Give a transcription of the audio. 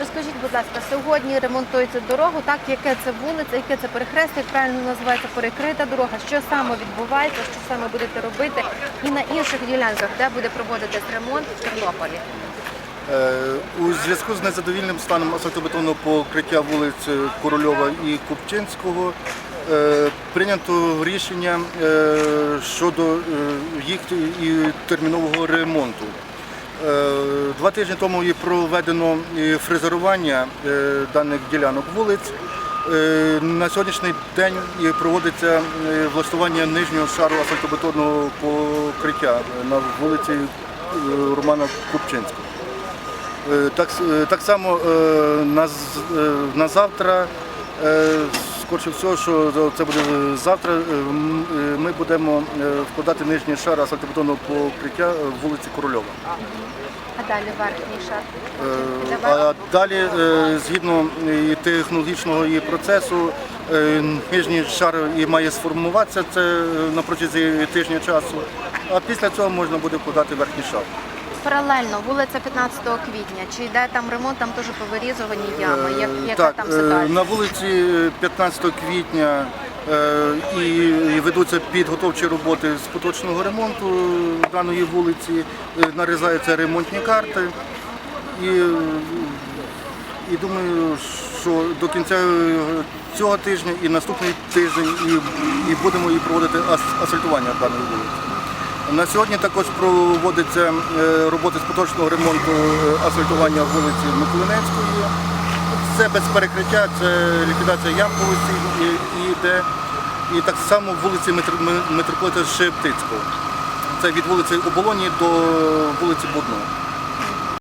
Розкажіть, будь ласка, сьогодні ремонтується дорогу, так яке це вулиця, яке це перехрестя, як правильно називається перекрита дорога, що саме відбувається, що саме будете робити, і на інших ділянках, де буде проводитись ремонт в Тернополі. Е, У зв'язку з незадовільним станом асфальтобетонного покриття вулиць Корольова і Купчинського е, прийнято рішення е, щодо їх і термінового ремонту. Е, Два тижні тому і проведено фрезерування е, даних ділянок вулиць. Е, На сьогоднішній день проводиться е, влаштування нижнього шару асфальтобетонного покриття на вулиці е, Романа Купчинського. Е, Так, е, так само е, на, е, на завтра, е, скорше всього, що це буде завтра, е, е, ми будемо е, вкладати нижній шар асфальтобетонного покриття в вулиці Корольова. А далі верхній шар. Е, А далі, е, згідно і технологічного і процесу, е, нижній шар і має сформуватися це е, на протязі тижня часу, а після цього можна буде вкладати верхній шар. Паралельно, вулиця 15 квітня. Чи йде там ремонт, там теж повирізувані ями? Як, Е, яка так, там е, ситуація? на вулиці 15 квітня е, і, ведуться підготовчі роботи з поточного ремонту даної вулиці, е, нарізаються ремонтні карти. І, е, і думаю, що до кінця е, цього тижня і наступний тиждень і, і будемо і проводити ас- асфальтування даної вулиці. На сьогодні також проводиться е, роботи з поточного ремонту е, асфальтування вулиці Миколинецької. Це без перекриття, це ліквідація ямковості і, і, де, і так само вулиці митрополита Шептицького. Це від вулиці Оболоні до вулиці Будного.